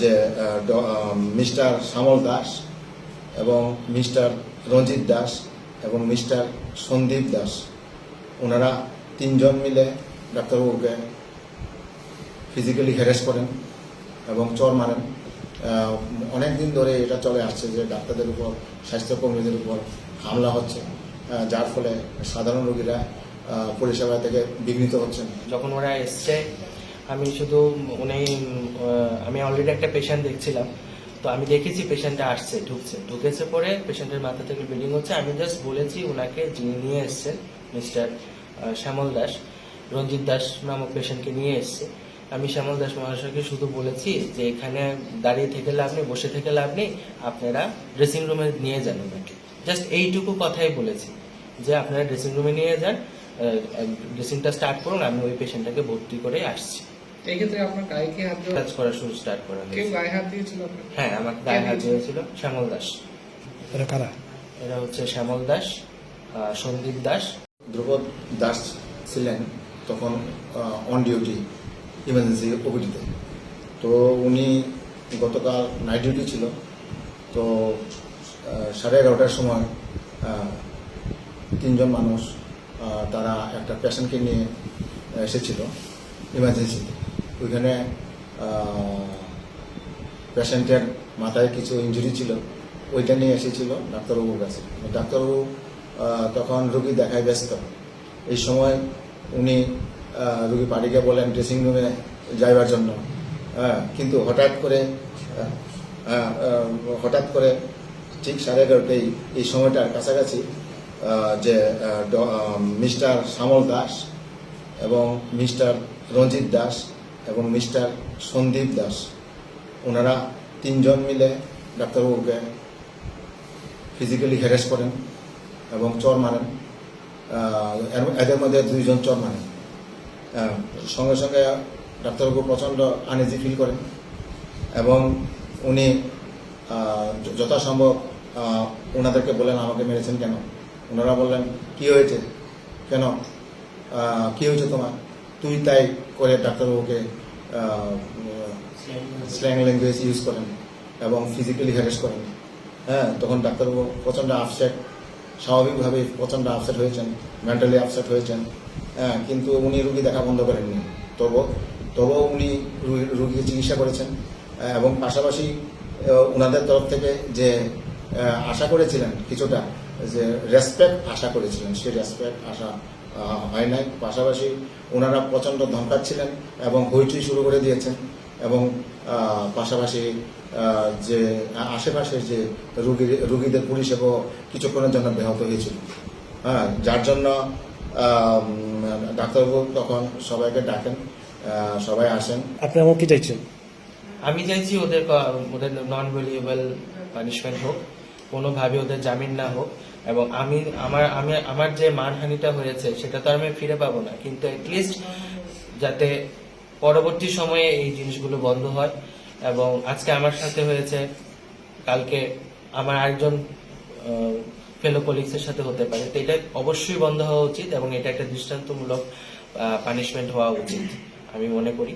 যে মিস্টার শ্যামল দাস এবং মিস্টার রঞ্জিত দাস এবং মিস্টার সন্দীপ দাস। ওনারা তিনজন মিলে ডাক্তারবাবুকে ফিজিক্যালি হ্যারেস করেন এবং চর মারেন। অনেক দিন ধরে এটা চলে আসছে যে ডাক্তারদের উপর, স্বাস্থ্যকর্মীদের উপর হামলা হচ্ছে যার ফলে সাধারণ রোগীরা পরিষেবা থেকে বিঘ্নিত হচ্ছেন। যখন ওরা এসছে আমি শুধু উনি আমি অলরেডি একটা পেশেন্ট দেখছিলাম। তো আমি দেখেছি পেশেন্টটা আসছে, ঢুকছে। ঢুকেছে পরে পেশেন্টের মাথা থেকে ব্লিডিং হচ্ছে। আমি জাস্ট বলেছি ওনাকে যিনি নিয়ে এসছেন মিস্টার শ্যামল দাস, রঞ্জিত দাস নামক পেশেন্টকে নিয়ে এসছে। আমি শ্যামল দাস মহাশয়কে শুধু বলেছি যে এখানে দাঁড়িয়ে থেকে লাভ নেই, বসে থেকে লাভ নেই, আপনারা ড্রেসিং রুমে নিয়ে যান ওনাকে জাস্ট এইটুকু কথাই বলেছি যে আপনারা ড্রেসিং রুমে নিয়ে যান ড্রেসিংটা স্টার্ট করুন আমি ওই পেশেন্টটাকে ভর্তি করে আসছি। এই ক্ষেত্রে আপনার গায়ে কি হাত কাজ করা শুরু স্টার্ট করা কেউ গায়ে হাত দিয়েছিল হ্যাঁ আমার গায়ে হাত দিয়েছিল? শ্যামল দাস। এরা কারা? এরা হচ্ছে শ্যামল দাস সন্দীপ দাস। ধ্রুপদ দাস ছিলেন তখন অন ডিউটি ইমার্জেন্সি ওপিডিতে তো। উনি গতকাল নাইট ডিউটি ছিল। তো সাড়ে এগারোটার সময় তিনজন মানুষ তারা একটা পেশেন্টকে নিয়ে এসেছিল ইমার্জেন্সিতে ওইখানে পেশেন্টের মাথায় কিছু ইঞ্জুরি ছিল ওইটা নিয়ে এসেছিল ডাক্তারবাবুর কাছে। ডাক্তারবাবু তখন রুগী দেখায় ব্যস্ত। এই সময় উনি রুগী পাড়িকে বলেন ড্রেসিং রুমে যাইবার জন্য। হ্যাঁ, কিন্তু হঠাৎ করে হঠাৎ করে ঠিক সাড়ে এগারোটাই এই সময়টার কাছাকাছি যে মিস্টার শ্যামল দাস এবং মিস্টার রঞ্জিত দাস এবং মিস্টার সন্দীপ দাস, ওনারা তিনজন মিলে ডাক্তারবাবুকে ফিজিক্যালি হ্যারেস করেন এবং চর মারেন। এদের মধ্যে দুইজন চর মারেন সঙ্গে সঙ্গে ডাক্তারবাবু প্রচণ্ড আনইজি ফিল করেন এবং উনি যথাসম্ভব ওনাদেরকে বলেন, আমাকে মেরেছেন কেন? ওনারা বললেন, কি হয়েছে? কেন? কি হয়েছে তোমার? তুই তাই করে ডাক্তারবাবুকে স্ল্যাং ল্যাঙ্গুয়েজ ইউজ করেন এবং ফিজিক্যালি হ্যারেস করেন। হ্যাঁ তখন ডাক্তারবাবু প্রচণ্ড আপসেট স্বাভাবিকভাবে প্রচণ্ড আপসেট হয়েছেন মেন্টালি আপসেট হয়েছেন। হ্যাঁ কিন্তু উনি রুগী দেখা বন্ধ করেননি। তবু তবুও উনি রুগী- রুগীকে চিকিৎসা করেছেন। এবং পাশাপাশি ওনাদের তরফ থেকে যে আশা করেছিলেন কিছুটা যে রেসপেক্ট আশা করেছিলেন সেই রেসপেক্ট আশা হয় নাই। পাশাপাশি ওনারা প্রচণ্ড ধমকাচ্ছিলেন এবং হইচই শুরু করে দিয়েছেন এবং পাশাপাশি যে আশেপাশে যে রুগী রুগীদের পরিষেবা কিছুক্ষণের জন্য ব্যাহত হয়েছিল। হ্যাঁ যার জন্য ডাক্তারবাবু তখন সবাইকে ডাকেন সবাই আসেন। আপনি আমার কি চাইছেন? আমি চাইছি ওদের ওদের নন ভ্যালুয়েবল পানিশমেন্ট হোক কোনোভাবে ওদের জামিন না হোক। এবং আমি, আমার আমি, আমার যে মানহানিটা হয়েছে, সেটা তো আমি ফিরে পাবো না। কিন্তু অ্যাটলিস্ট যাতে পরবর্তী সময়ে এই জিনিসগুলো বন্ধ হয় এবং আজকে আমার সাথে হয়েছে, কালকে আমার আরেকজন ফেলো কলিগসের সাথে হতে পারে। তো এটা অবশ্যই বন্ধ হওয়া উচিত এবং এটা একটা দৃষ্টান্তমূলক পানিশমেন্ট হওয়া উচিত, আমি মনে করি।